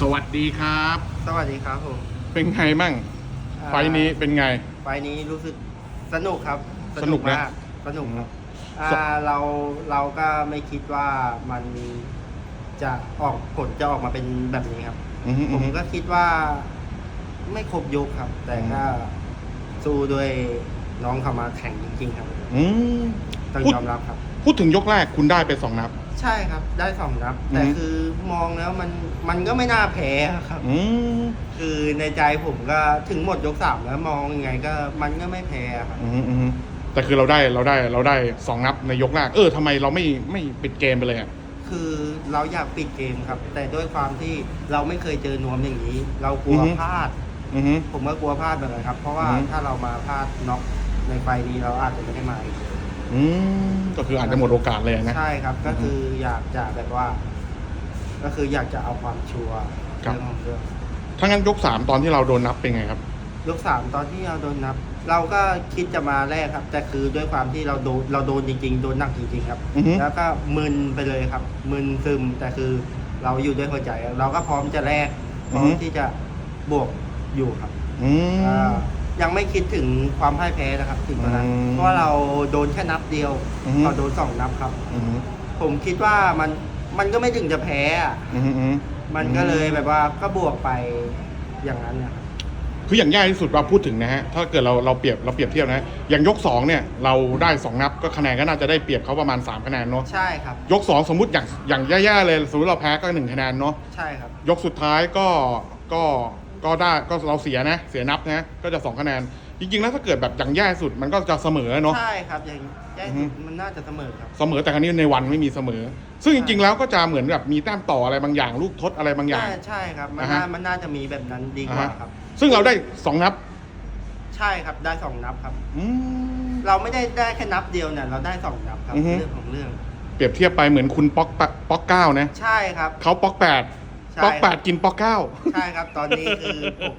สวัสดีครับ สวัสดีครับผมเป็นไงมั่งอ่าไฟล์นี้เป็นไง ไฟล์นี้รู้สึกสนุกครับสนุกนะ มากสนุกครับอืมอ่าเราเราก็ไม่คิดว่ามันจะออกผลจะออกมาเป็นแบบนี้ครับ อือฮึผอือมฮึ ก็คิดว่า ไม่ครบยกครับ แต่ก็สู้ด้วยน้องเขามาแข่งจริง ๆ ครับ อืมต้องพูด ยอมรับครับ พูดถึงยกแรกคุณได้ไปสองนับ ใช่ครับ ได้สองนับอืมแต่คือมองแล้วมันมันก็ไม่น่าแพ้ครับ อืมคือในใจผมก็ถึงหมดยกสามแล้วมองยังไงก็มันก็ไม่แพ้ครับ อืมอืมแต่คือเราได้เราได้เราได้สองนับในยกแรกเออทำไมเราไม่ไม่ปิดเกมไปเลยอะคือเราอยากปิดเกมครับ แต่ด้วยความที่เราไม่เคยเจอนวมอย่างนี้ เรากลัวอือฮึพลาด อือฮึผมก็กลัวพลาดเหมือนกันครับ เพราะว่าอือฮึถ้าเรามาพลาดน็อกในไฟล์นี้เราอาจจะไม่ได้มาอีกเลยอืม ก็คืออาจจะหมดโอกาสเลยนะ ใช่ครับ ก็คืออยากจะแบบว่า ก็คืออยากจะเอาความชัวร์ครับ เรื่องของเรื่องถ้างั้นยกสามตอนที่เราโดนนับเป็นไงครับ ยกสามตอนที่เราโดนนับ เราก็คิดจะมาแรกครับ แต่คือด้วยความที่เราโดนเราโดนจริง ๆ โดนหนักจริงๆครับ อือฮึ แล้วก็มึนไปเลยครับ มึนซึมแต่คือเราอยู่ด้วยหัวใจ เราก็พร้อมจะแลกพร้ออืมอฮึที่จะบวกอยู่ครับอืม อ่า ยังไม่คิดถึงความพ่ายแพ้นะครับถึงตอนนั้นอืมเพราะว่าเราโดนแค่นับเดียวอือฮึ เราโดนสองนับครับ อืมผมคิดว่ามันมันก็ไม่ถึงจะแพ้อะอืมอืมมันก็เลยแบบว่าก็บวกไปอย่างนั้นนะครับ คืออย่างแย่ที่สุดเราพูดถึงนะฮะถ้าเกิดเราเราเปรียบเราเปรียบเทียบนะอย่างยกสองเนี่ยเราได้สองนับก็คะแนนก็น่าจะได้เปรียบเขาประมาณสามคะแนนเนาะใช่ครับ ยกสองสมมติอย่างอย่างแย่ๆเลยสมมติเราแพ้ก็หนึ่งคะแนนเนาะ ใช่ครับ ยกสุดท้ายก็ก็ ก็ได้ก็เราเสียนะ เสียนับนะ ก็จะสองคะแนน จริงๆ แล้วถ้าเกิดแบบอย่างแย่สุดมันก็จะเสมอเนาะ ใช่ครับอย่างแย่อือฮึสุดมันน่าจะเสมอครับ เสมอแต่ครั้นี้ในวันไม่มีเสมอ ซึ่งจริงๆ แล้วก็จะเหมือนแบบมีแต้มต่ออะไรบางอย่าง ลูกทดอะไรบางอย่าง ใช่ใช่ครับ มันอ่าน่าฮะมันน่าจะมีแบบนั้นดีกว่าครับ ซึ่งเราได้สองนับ ใช่ครับได้สองนับครับอืมเราไม่ได้ได้แค่นับเดียวเนี่ยเราได้สองนับครับอือฮึเรื่องของเรื่อง เปรียบเทียบไปเหมือนคุณป๊อกแปดป๊อกเก้านะ ใช่ครับเขาป๊อกแปดใช่ ป๊อกแปดกินป๊อกเก้าใช่ครับ ตอนนี้คือผม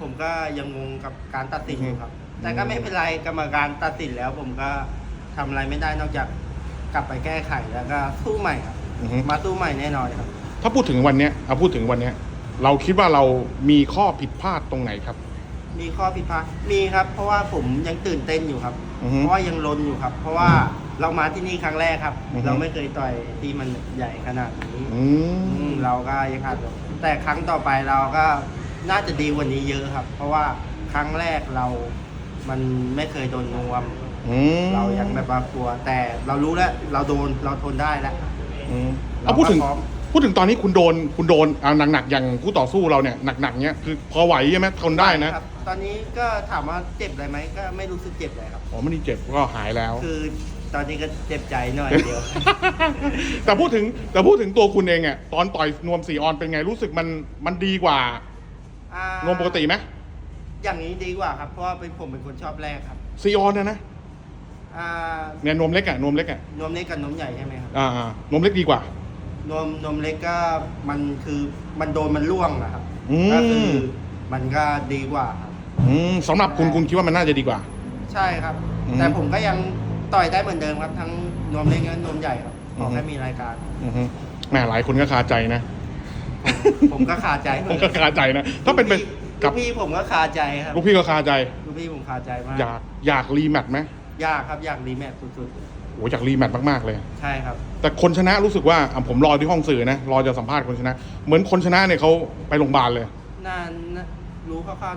ผมก็ยังงงกับการตัดสินอยู่ครับ แต่ก็ไม่เป็นไรกรรมการตัดสินแล้ว ผมก็ทำอะไรไม่ได้นอกจากกลับไปแก้ไขแล้วก็สู้ใหม่ครับ อือฮึ มาสู้ใหม่แน่นอนครับ ถ้าพูดถึงวันเนี้ยเอาพูดถึงวันเนี้ย เราคิดว่าเรามีข้อผิดพลาดตรงไหนครับ มีข้อผิดพลาดมีครับ เพราะว่าผมยังตื่นเต้นอยู่ครับ อือฮึ เพราะว่ายังลนอยู่ครับ เพราะว่า เรามาที่นี่ครั้งแรกครับ อือฮึ เราไม่เคยต่อยที่มันใหญ่ขนาดนี้อือืม มเราก็ยังอาจจะแต่ครั้งต่อไปเราก็น่าจะดีกว่านี้เยอะครับ เพราะว่าครั้งแรกเรามันไม่เคยโดนนวม อืมเรายังแบบว่ากลัว แต่เรารู้แล้วเราโดนเราทนได้แล้ว อืมเราเอาพูดถึงก็พร้อม พูดถึงตอนนี้คุณโดน คุณโดนเอาหนักๆอย่างคู่ต่อสู้เราเนี่ยหนักๆเนี้ยคือพอไหวใช่ไหมทนได้นะ ครับ ตอนนี้ก็ถามว่าเจ็บอะไรไหมก็ไม่รู้สึกเจ็บเลยครับ อ๋อไม่ได้เจ็บก็หายแล้ว คือ ตอนนี้ก็เจ็บใจหน่อยเดียว แต่พูดถึงแต่พูดถึงตัวคุณเองอะตอนต่อยนวมสีออนเป็นไงรู้สึกมันมันดีกว่าอ่านวมปกติไหมอย่างนี้ดีกว่าครับ เพราะว่าเป็นผมเป็นคนชอบแรกครับสีออนนะนะอ่าเนี่ยนวมเล็กอะนวมเล็กอะนวมเล็กกับนวมใหญ่ใช่ไหมครับอ่าอ่านวมเล็กดีกว่านวมนวมเล็กก็มันคือมันโดนมันล่วงนะครับอืม ก็คือมันก็ดีกว่าครับ อืมสำหรับคุณคุณคิดว่ามันน่าจะดีกว่า ใช่ครับ อืม แต่ผมก็ยัง ต่อยได้เหมือนเดิมครับ ทั้งนวมเล็กและนวมใหญ่ครับขออือฮึแค่มีรายการ อือฮึแหมหลายคนก็คาใจนะผมก็คาใจเหผมือมนก็กันคาใจนะ ถ้าเป็นไปลูกับกพี่ผมก็คาใจครับลูกพี่ก็คาใจ ลูกพี่ผมคาใจมากอยากอยากรีแมตช์ไหมยากครับอยากรีแมตช์สุดโอ้อยากรีแมตช์มากๆเลย ๆ ใช่ครับ แต่คนชนะรู้สึกว่าอะผมรอที่ห้องสื่อนะ รอจะสัมภาษณ์คนชนะ เหมือนคนชนะเนี่ยเขาไปโรงพยาบาลเลยน่าน่ารู้คร่าวๆ